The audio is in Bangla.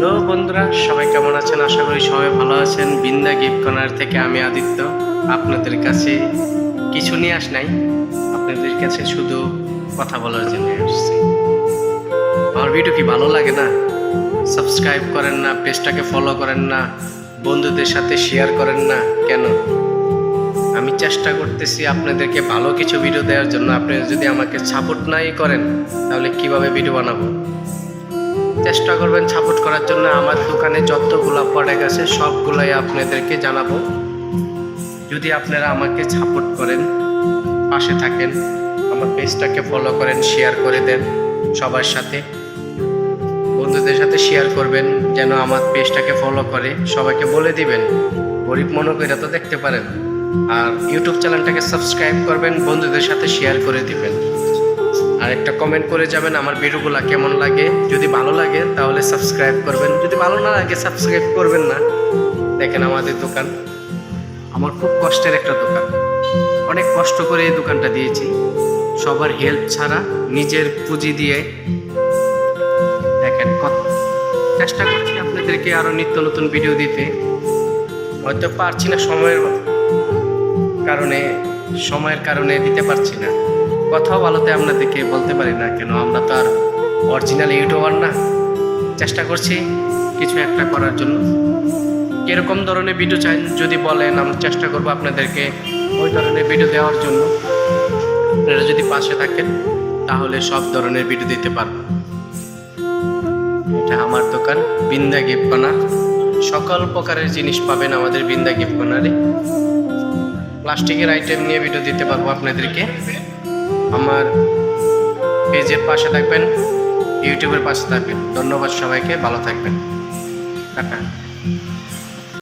হ্যালো বন্ধুরা, সবাই কেমন আছেন? আশা করি সবাই ভালো আছেন। বিন্দা গিফট কর্নার থেকে আমি আদিত্য। আপনাদের কাছে কিছু নিয়ে আস নাই। আপনাদের কাছে শুধু কথা বলার জন্য আসছি। আমার ভিডিও কি ভালো লাগে না? সাবস্ক্রাইব করেন না, পেজটাকে ফলো করেন না, বন্ধুদের সাথে শেয়ার করেন না, কেন? আমি চেষ্টা করতেছি আপনাদেরকে ভালো কিছু ভিডিও দেওয়ার জন্য। আপনি যদি আমাকে সাপোর্ট নাই করেন, তাহলে কীভাবে ভিডিও বানাবো? চেষ্টা করবেন সাপোর্ট করার জন্য। আমার দোকানে যতগুলো প্রোডাক্ট আছে, সবগুলাই আপনাদেরকে জানাব। যদি আপনারা আমাকে সাপোর্ট করেন, পাশে থাকেন, আমার পেজটাকে ফলো করেন শেয়ার করে দেন সবার সাথে। বন্ধুদের সাথে শেয়ার করবেন, যেন আমার পেজটাকে ফলো করে। সবাইকে বলে দিবেন, গরিব মনে করে তো দেখতে পারেন। আর ইউটিউব চ্যানেলটাকে সাবস্ক্রাইব করবেন, বন্ধুদের সাথে শেয়ার করে দিবেন। আর একটা কমেন্ট করে যাবেন আমার ভিডিওগুলো কেমন লাগে। যদি ভালো লাগে, তাহলে সাবস্ক্রাইব করবেন। যদি ভালো না লাগে সাবস্ক্রাইব করবেন না। দেখেন আমাদের দোকান। আমার খুব কষ্টের একটা দোকান। অনেক কষ্ট করে এই দোকানটা দিয়েছি। সবার হেল্প ছাড়া, নিজের পুঁজি দিয়ে। দেখেন কত চেষ্টা করছি আপনাদেরকে আরও নিত্য নতুন ভিডিও দিতে। হয়তো পারছি না সময়ের কারণে সময়ের কারণে দিতে পারছি না। কথাও ভালোতে আপনাদেরকে বলতে পারি না, কেন আমরা তো আর অরিজিনাল ইউটিউবার না। চেষ্টা করছি কিছু একটা করার জন্য। কীরকম ধরনের ভিডিও চাই, যদি বলেন আমরা চেষ্টা করব আপনাদেরকে ওই ধরনের ভিডিও দেওয়ার জন্য। আপনারা যদি পাশে থাকেন, তাহলে সব ধরনের ভিডিও দিতে পারব। এটা আমার দোকান, বিন্দা গিফট সকল প্রকারের জিনিস পাবেন আমাদের বিন্দা গিফটকর্নারে প্লাস্টিকের আইটেম নিয়ে ভিডিও দিতে পারব আপনাদেরকে। আমার পেজের পাশে থাকবেন ইউটিউবের পাশে থাকবেন। ধন্যবাদ সবাইকে ভালো থাকবেন। টাটা।